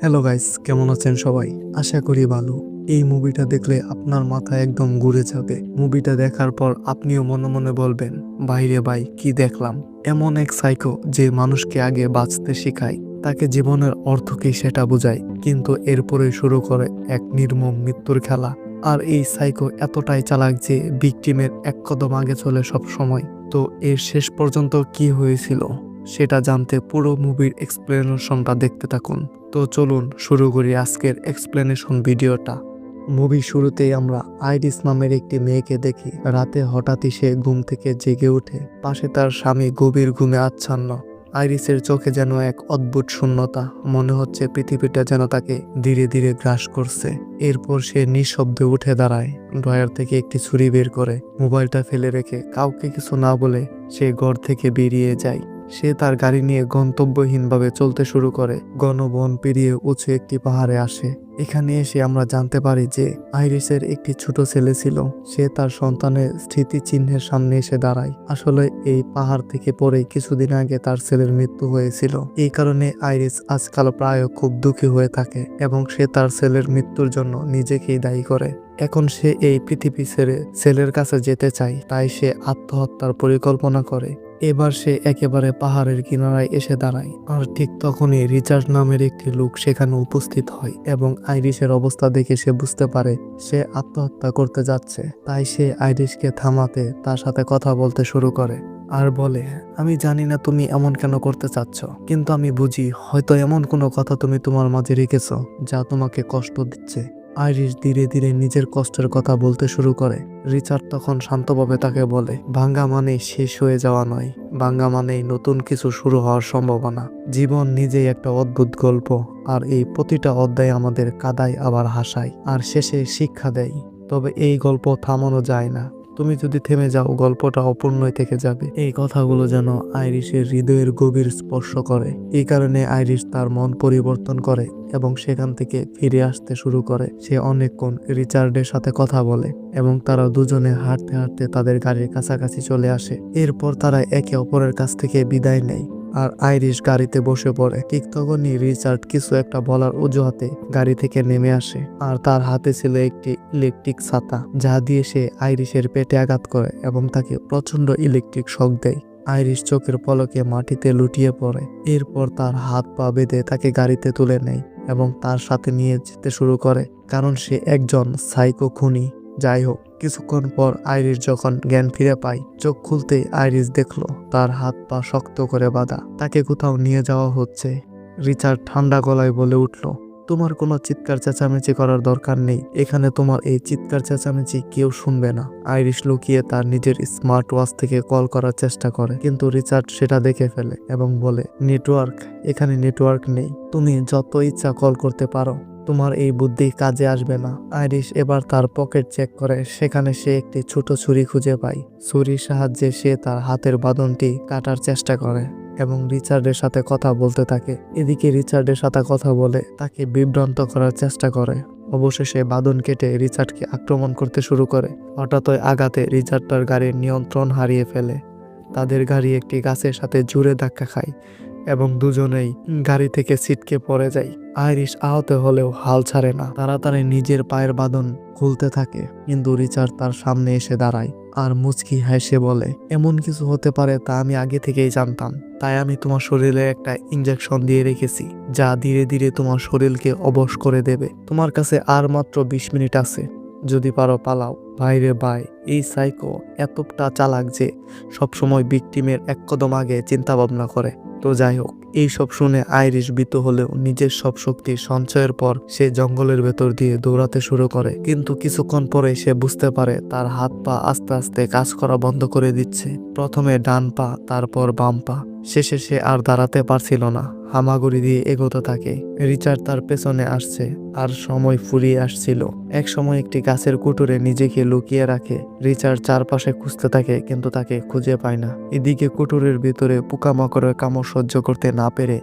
Hello guys কেমন আছেন সবাই? আশা করি ভালো। এই মুভিটা দেখলে আপনার মাথা একদম ঘুরে যাবে। মুভিটা দেখার পর আপনিও মনে মনে বলবেন বাইরে ভাই, কি দেখলাম? এমন এক সাইকো যে মানুষকে আগে বাঁচতে শেখায়। তাকে জীবনের অর্থ কি সেটা বোঝায়, কিন্তু এরপরে শুরু করে এক নির্মম মৃত্যুর খেলা। আর এই সাইকো এতটাই চালাক যে ভিকটিমের এক কদম আগে চলে সব সময় তো এর শেষ পর্যন্ত কি হয়েছিল, সেটা জানতে পুরো মুভির এক্সপ্লেনেশনটা দেখতে থাকুন। তো চলুন শুরু করি আজকের এক্সপ্লেনেশন ভিডিওটা। মুভি শুরুতেই আমরা আইরিস নামের একটি মেয়েকে দেখি। রাতে হঠাৎই সে ঘুম থেকে জেগে ওঠে। পাশে তার স্বামী গভীর ঘুমে আচ্ছন্ন। আইরিসের চোখে যেন এক অদ্ভুত শূন্যতা। মনে হচ্ছে পৃথিবীটা যেন তাকে ধীরে ধীরে গ্রাস করছে। এরপর সে নিঃশব্দে উঠে দাঁড়ায়। ড্রয়ার থেকে একটি ছুরি বের করে মোবাইলটা ফেলে রেখে কাউকে কিছু না বলে সে ঘর থেকে বেরিয়ে যায়। সে তার গাড়ি নিয়ে গন্তব্যহীনভাবে চলতে শুরু করে। গণবন পেরিয়ে উঁচু একটি পাহাড়ে আসে। এখানে এসে আমরা জানতে পারি যে আইরিসের একটি ছোট ছেলে ছিল। সে তার সন্তানের স্মৃতিচিহ্নের সামনে এসে দাঁড়ায়। আসলে এই পাহাড় থেকে পরে কিছুদিন আগে তার ছেলের মৃত্যু হয়েছিল। এই কারণে আইরিস আজকাল প্রায় খুব দুঃখী হয়ে থাকে এবং সে তার ছেলের মৃত্যুর জন্য নিজেকেই দায়ী করে। এখন সে এই পৃথিবী ছেড়ে ছেলের কাছে যেতে চায়, তাই সে আত্মহত্যার পরিকল্পনা করে। এবার সে একেবারে পাহাড়ের কিনারায় এসে দাঁড়ায়, আর ঠিক তখনই রিচার্ড নামের একটি লোক সেখানে উপস্থিত হয় এবং আইরিশের অবস্থা দেখে সে বুঝতে পারে সে আত্মহত্যা করতে যাচ্ছে। তাই সে আইরিশকে থামাতে তার সাথে কথা বলতে শুরু করে আর বলে, আমি জানি না তুমি এমন কেন করতে চাচ্ছ, কিন্তু আমি বুঝি হয়তো এমন কোনো কথা তুমি তোমার মাঝে রেখেছ যা তোমাকে কষ্ট দিচ্ছে। আইরিশ ধীরে ধীরে নিজের কষ্টের কথা বলতে শুরু করে। রিচার্ড তখন শান্তভাবে তাকে বলে, ভাঙ্গা মানে শেষ হয়ে যাওয়া নয়। ভাঙ্গা মানে নতুন কিছু শুরু হওয়ার সম্ভাবনা। জীবন নিজেই একটা অদ্ভুত গল্প, আর এই প্রতিটা অধ্যায় আমাদের কাদায় আবার হাসায়, আর শেষে শিক্ষা দেয়। তবে এই গল্প থামানো যায় না। তুমি যদি থেমে যাও, গল্পটা অপূর্ণই থেকে যাবে। এই কথাগুলো যেন আইরিশের হৃদয়ের গভীর স্পর্শ করে। এই কারণে আইরিশ তার মন পরিবর্তন করে এবং সেখান থেকে ফিরে আসতে শুরু করে। সে অনেকক্ষণ রিচার্ডের সাথে কথা বলে এবং তারা দুজনে হাঁটতে হাঁটতে তাদের গাড়ির কাছাকাছি চলে আসে। এরপর তারা একে অপরের কাছ থেকে বিদায় নেয়। আর আইরিশ গাড়িতে বসে পড়ে। ঠিক তখনই রিচার্ড কিছু একটা বলার অজুহাতে গাড়ি থেকে নেমে আসে আর তার হাতে ছিল একটি ইলেকট্রিক ছাতা, যা দিয়ে সে আইরিশের পেটে আঘাত করে এবং তাকে প্রচণ্ড ইলেকট্রিক শক দেয়। আইরিশ চোখের পলকে মাটিতে লুটিয়ে পড়ে, এরপর তার হাত পা বেঁধে তাকে গাড়িতে তুলে নেয় এবং তার সাথে নিয়ে যেতে শুরু করে, কারণ সে একজন সাইকো খুনি। যাই হোক, কিছুক্ষণ পর আইরিশ যখন জ্ঞান ফিরে পায়, চোখ খুলতে আইরিশ দেখল তার হাত পা শক্ত করে বাঁধা। তাকে কোথাও নিয়ে যাওয়া হচ্ছে। রিচার্ড ঠান্ডা গলায় বলে উঠল, তোমার কোনো চিৎকার চেঁচামেচি করার দরকার নেই। এখানে তোমার এই চিৎকার চেঁচামেচি কেউ শুনবে না। আইরিশ লুকিয়ে তার নিজের স্মার্ট ওয়াচ থেকে কল করার চেষ্টা করে, কিন্তু রিচার্ড সেটা দেখে ফেলে এবং বলে, নেটওয়ার্ক, এখানে নেটওয়ার্ক নেই। তুমি যত ইচ্ছা কল করতে পারো। তোমার এই বুদ্ধি কাজে আসবে না। আইরিশ এবার তার পকেট চেক করে, সেখানে সে একটি ছোট ছুরি খুঁজে পায়। ছুরির সাহায্যে সে তার হাতের বাঁধনটি কাটার চেষ্টা করে এবং রিচার্ডের সাথে কথা বলতে থাকে। এদিকে রিচার্ডের সাথে কথা বলে তাকে বিভ্রান্ত করার চেষ্টা করে। অবশেষে বাঁধন কেটে রিচার্ডকে আক্রমণ করতে শুরু করে। হঠাৎই আঘাতে রিচার্ড তার গাড়ির নিয়ন্ত্রণ হারিয়ে ফেলে। তাদের গাড়ি একটি গাছের সাথে জুড়ে ধাক্কা খায়। এবং দুজনেই গাড়ি থেকে ছিটকে পড়ে যায়। আইরিশ আহত হলেও হাল ছাড়ে না। তাড়াতাড়ি নিজের পায়ের বাঁধন খুলতে থাকে, কিন্তু রিচার্ড তার সামনে এসে দাঁড়ায় আর মুচকি হেসে বলে, এমন কিছু হতে পারে তা আমি আগে থেকেই জানতাম। তাই আমি তোমার শরীরে একটা ইঞ্জেকশন দিয়ে রেখেছি, যা ধীরে ধীরে তোমার শরীরকে অবশ করে দেবে। তোমার কাছে আর মাত্র বিশ মিনিট আছে। যদি পারো পালাও। ভাইরে ভাই, এই সাইকো এতটা চালাক যে সবসময় বিক্টিমের এক কদম আগে চিন্তা ভাবনা করে। তো যাই হোক, এই সব শুনে আইরিশ বিত হলেও নিজের সব শক্তি সঞ্চয়ের পর সে জঙ্গলের ভেতর দিয়ে দৌড়াতে শুরু করে। কিন্তু কিছুক্ষণ পরে সে বুঝতে পারে তার হাত পা আস্তে আস্তে কাজ করা বন্ধ করে দিচ্ছে। প্রথমে ডান পা, তারপর বাম পা। শেষে সে আর দাঁড়াতে পারছিল না। হামাগুড়ি দিয়ে এগোতে থাকে। রিচার্ড তার পেছনে আসছে আর সময় ফুরিয়ে আসছিল। এক সময় একটি গাছের কুটুরে নিজেকে লুকিয়ে রাখে। রিচার্ড চারপাশে খুঁজতে থাকে কিন্তু তাকে খুঁজে পায় না। এদিকে কুটুরের ভিতরে পোকামাকড়ের কামড় সহ্য করতে না পেরে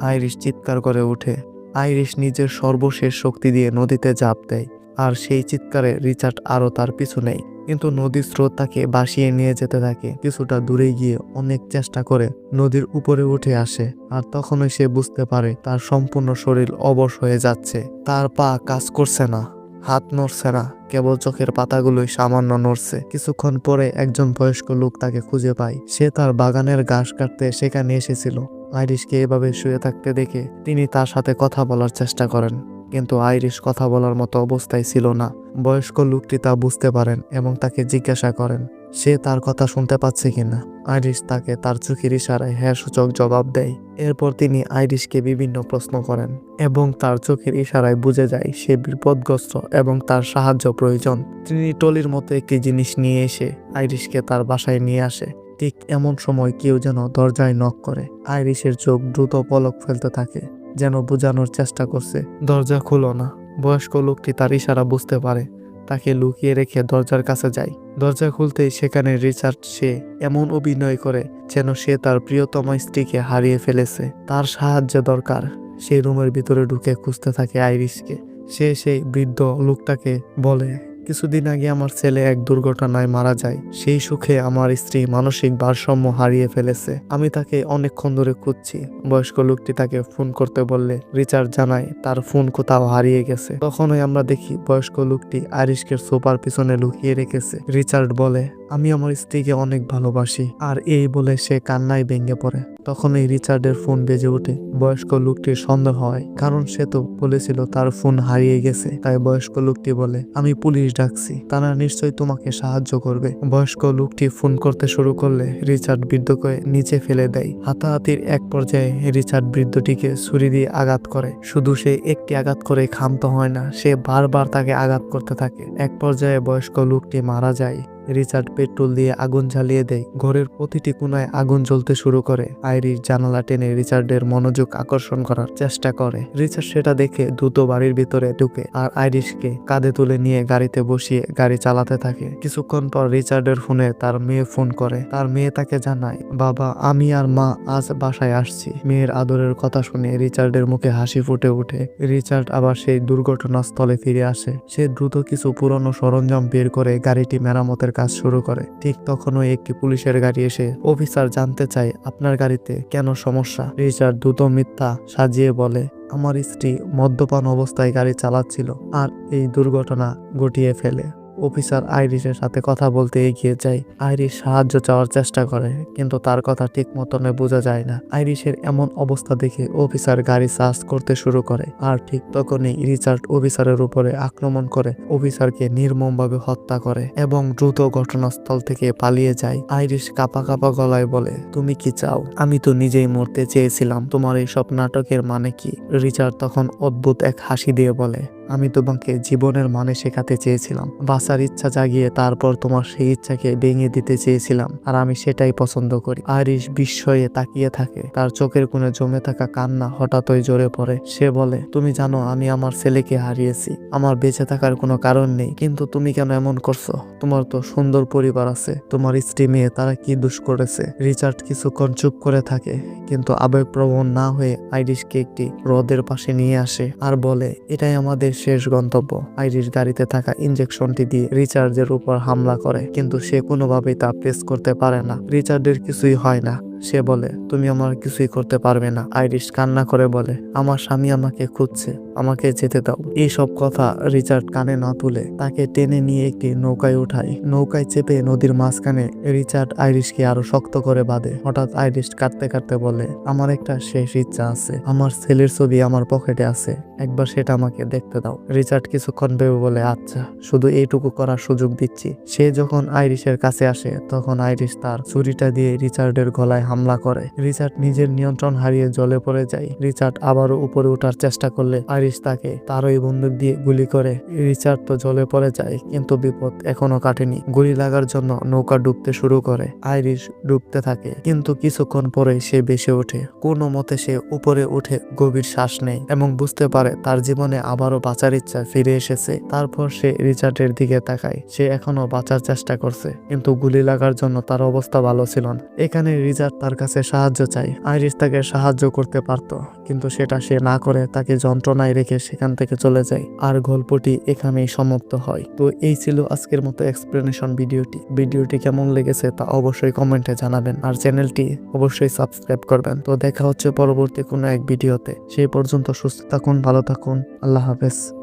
আইরিশ চিৎকার করে ওঠে। আইরিশ নিজের সর্বশেষ শক্তি দিয়ে নদীতে ঝাঁপ দেয়। আর সেই চিৎকারে রিচার্ড আরও তার পিছু নেয়। কিন্তু নদীর স্রোত তাকে বাসিয়ে নিয়ে যেতে থাকে। কিছুটা দূরে গিয়ে অনেক চেষ্টা করে নদীর উপরে উঠে আসে আর তখনই সে বুঝতে পারে তার সম্পূর্ণ শরীর অবশ হয়ে যাচ্ছে। তার পা কাজ করছে না, হাত নড়ছে না, কেবল চোখের পাতাগুলোই সামান্য নড়ছে। কিছুক্ষণ পরে একজন বয়স্ক লোক তাকে খুঁজে পায়। সে তার বাগানের ঘাস কাটতে সেখানে এসেছিল। আইরিশকে এভাবে শুয়ে থাকতে দেখে তিনি তার সাথে কথা বলার চেষ্টা করেন। কিন্তু আইরিশ কথা বলার মতো অবস্থায় ছিল না। বয়স্ক লোকটি তা বুঝতে পারেন এবং তাকে জিজ্ঞাসা করেন, সে তার কথা শুনতে পাচ্ছে কিনা আইরিশ তাকে তার চোখের ইশারায় হ্যাঁ সূচক জবাব দেয়। এরপর তিনি আইরিশকে বিভিন্ন প্রশ্ন করেন এবং তার চোখের ইশারায় বুঝে যায় সে বিপদগ্রস্ত এবং তার সাহায্য প্রয়োজন। তিনি টলির মতো একটি জিনিস নিয়ে এসে আইরিশকে তার বাসায় নিয়ে আসে। ঠিক এমন সময় কেউ যেন দরজায় নক করে। আইরিশের চোখ দ্রুত পলক ফেলতে থাকে। যেন বোঝানোর চেষ্টা করছে। দরজা খুলো না। বয়স্ক লোকটি তার ইশারা বুঝতে পারে। তাকে লুকিয়ে রেখে দরজার কাছে যায় দরজা খুলতেই সেখানে রিচার্ড সে এমন অভিনয় করে যেন সে তার প্রিয়তম স্ত্রীকে হারিয়ে ফেলেছে। তার সাহায্য দরকার। সেই রুমের ভিতরে ঢুকে খুঁজতে থাকে আইরিশকে। সে সেই বৃদ্ধ লোকটাকে বলে কিছুদিন আগে আমার ছেলে এক দুর্ঘটনায় মারা যায়। সেই সুখে আমার স্ত্রী মানসিক ভারসাম্য হারিয়ে ফেলেছে। আমি তাকে অনেকক্ষণ ধরে খুঁজছি। বয়স্ক লোকটি তাকে ফোন করতে বললে রিচার্ড জানায় তার ফোন কোথাও হারিয়ে গেছে। তখনই আমরা দেখি বয়স্ক লোকটি আরিশকে সোফার পিছনে লুকিয়ে রেখেছে। রিচার্ড বলে, আমি আমার স্ত্রীকে অনেক ভালোবাসি, আর এই বলে সে কান্নায় ভেঙে পড়ে। তখনই রিচার্ডের ফোন বেজে ওঠে। বয়স্ক লোকটির সন্দেহ হয়, কারণ সে তো বলেছিল তার ফোন হারিয়ে গেছে। তাই বয়স্ক লোকটি বলে, আমি পুলিশ ডাকছি। তারা নিশ্চয়ই তোমাকে সাহায্য করবে। বয়স্ক লোকটি ফোন করতে শুরু করলে রিচার্ড বৃদ্ধকে নিচে ফেলে দেয়। হাতাহাতির এক পর্যায়ে রিচার্ড বৃদ্ধটিকে ছুরি দিয়ে আঘাত করে। শুধু সে একটি আঘাত করে ক্ষান্ত হয় না, সে বারবার তাকে আঘাত করতে থাকে। এক পর্যায়ে বয়স্ক লোকটি মারা যায়। রিচার্ড পেট্রোল দিয়ে আগুন জ্বালিয়ে দেয়। ঘরের প্রতিটি কোনায় আগুন জ্বলতে শুরু করে। আইরিশ জানালা টেনে রিচার্ডের মনোযোগ আকর্ষণ করার চেষ্টা করে। রিচার্ড সেটা দেখে দ্রুত বাড়ির ভিতরে ঢুকে আর আইরিশকে কাঁধে তুলে নিয়ে গাড়িতে বসিয়ে গাড়ি চালাতে থাকে। কিছুক্ষণ পর রিচার্ডের ফোনে তার মেয়ে ফোন করে। তার মেয়ে তাকে জানায়, বাবা, আমি আর মা আজ বাসায় আসছি। মেয়ের আদরের কথা শুনে রিচার্ডের মুখে হাসি ফুটে ওঠে। রিচার্ড আবার সেই দুর্ঘটনাস্থলে ফিরে আসে। সে দ্রুত কিছু পুরনো সরঞ্জাম বের করে গাড়িটি মেরামতের কাজ শুরু করে। ঠিক তখনই একটি পুলিশের গাড়ি এসে, অফিসার, জানতে চায় আপনার গাড়িতে কেন সমস্যা? রিচার্ড দ্রুত মিথ্যা সাজিয়ে বলে, আমার স্ত্রী মদ্যপান অবস্থায় গাড়ি চালাচ্ছিল, আর এই দুর্ঘটনা ঘটিয়ে ফেলে। অফিসার আইরিশের সাথে কথা বলতে এগিয়ে যায়। আইরিশ সাহায্য চাওয়ার চেষ্টা করে, কিন্তু তার কথা ঠিক মতনে বোঝা যায় না। আইরিশের এমন অবস্থা দেখে অফিসার গাড়ি সার্চ করতে শুরু করে, আর ঠিক তখনই রিচার্ড অফিসারের উপরে আক্রমণ করে, অফিসারকে নির্মমভাবে হত্যা করে এবং দ্রুত ঘটনাস্থল থেকে পালিয়ে যায়। আইরিশ কাপা কাপা গলায় বলে, তুমি কি চাও? আমি তো নিজেই মরতে চেয়েছিলাম। তোমার এই সব নাটকের মানে কি? রিচার্ড তখন অদ্ভুত এক হাসি দিয়ে বলে আমি তোমাকে জীবনের মানে শেখাতে চেয়েছিলাম। বাঁচার ইচ্ছা জাগিয়ে তারপর তোমার সেই ইচ্ছাকে ভেঙে দিতে চেয়েছিলাম, আর আমি সেটাই পছন্দ করি। আরিশ বিস্ময়ে তাকিয়ে থাকে। তার চোখের কোণে জমে থাকা কান্না হঠাৎই জোরে পড়ে। সে বলে, তুমি জানো, আমি আমার ছেলেকে হারিয়েছি। আমার বেঁচে থাকার কোনো কারণ নেই। কিন্তু তুমি কেন এমন করছ? তোমার তো সুন্দর পরিবার আছে। তোমার স্ত্রী মেয়ে, তারা কি দুষ করেছে? রিচার্ড কিছুক্ষণ চুপ করে থাকে, কিন্তু আবেগপ্রবণ না হয়ে আইরিশকে একটি হ্রদের পাশে নিয়ে আসে আর বলে, এটাই আমাদের শেষ গন্তব্য। আইরিশ গাড়িতে থাকা ইঞ্জেকশনটি দিয়ে রিচার্ডের উপর হামলা করে, কিন্তু সে কোনোভাবেই তা প্রেস করতে পারে না। রিচার্ডের কিছুই হয় না। সে বলে, তুমি আমার কিছুই করতে পারবে না। আইরিশ কান্না করে বলে, আমার স্বামী আমাকে খুঁজছে। আমাকে যেতে দাও। এইসব কথা রিচার্ড কানে না তুলে তাকে টেনে নিয়ে একটি নৌকায় উঠায়। নৌকায় চেপে নদীর মাঝখানে রিচার্ড আইরিশকে আরও শক্ত করে বাঁধে। হঠাৎ আইরিশ কাটতে কাটতে বলে, আমার একটা শেষ ইচ্ছা আছে। আমার ছেলের ছবি আমার পকেটে আছে। একবার সেটা আমাকে দেখতে দাও। রিচার্ড কিছুক্ষণ ভেবে বলে আচ্ছা শুধু এইটুকু করার সুযোগ দিচ্ছি। সে যখন আইরিশের কাছে আসে, তখন আইরিশ তার ছুরিটা দিয়ে রিচার্ডের গলায় হামলা করে। রিচার্ড নিজের নিয়ন্ত্রণ হারিয়ে জলে পড়ে যায়। রিচার্ড আবারও উপরে ওঠার চেষ্টা করলে আইরিশ তাকে তারই বন্দুক দিয়ে গুলি করে। রিচার্ড তো জলে পড়ে যায়, কিন্তু বিপদ এখনও কাটেনি। গুলি লাগার জন্য নৌকা ডুবতে শুরু করে, আইরিশ ডুবতে থাকে, কিন্তু কিছুক্ষণ পরে সে বেসে ওঠে। কোনো মতে সে উপরে উঠে গভীর শ্বাস নেয় এবং বুঝতে পারে তার জীবনে আবারও বাঁচার ইচ্ছা ফিরে এসেছে। তারপর সে রিচার্ডের দিকে তাকায়, সে এখনও বাঁচার চেষ্টা করছে, কিন্তু গুলি লাগার জন্য তার অবস্থা ভালো ছিল না। এখানে রিচার্ড তার কাছে সাহায্য চায়, আইরিশ তাকে সাহায্য করতে পারত, কিন্তু সেটা সে না করে তাকে যন্ত্রণায় থানায় রেখে সেখান থেকে চলে যায় আর গল্পটি এখানেই সমাপ্ত হয়। তো এই ছিল আজকের মতো এক্সপ্লেনেশন ভিডিওটি। ভিডিওটি কেমন লেগেছে তা অবশ্যই কমেন্টে জানাবেন। আর চ্যানেলটি অবশ্যই সাবস্ক্রাইব করবেন। তো দেখা হচ্ছে পরবর্তী কোনো এক ভিডিওতে। সেই পর্যন্ত সুস্থ থাকুন, ভালো থাকুন। আল্লাহ হাফেজ।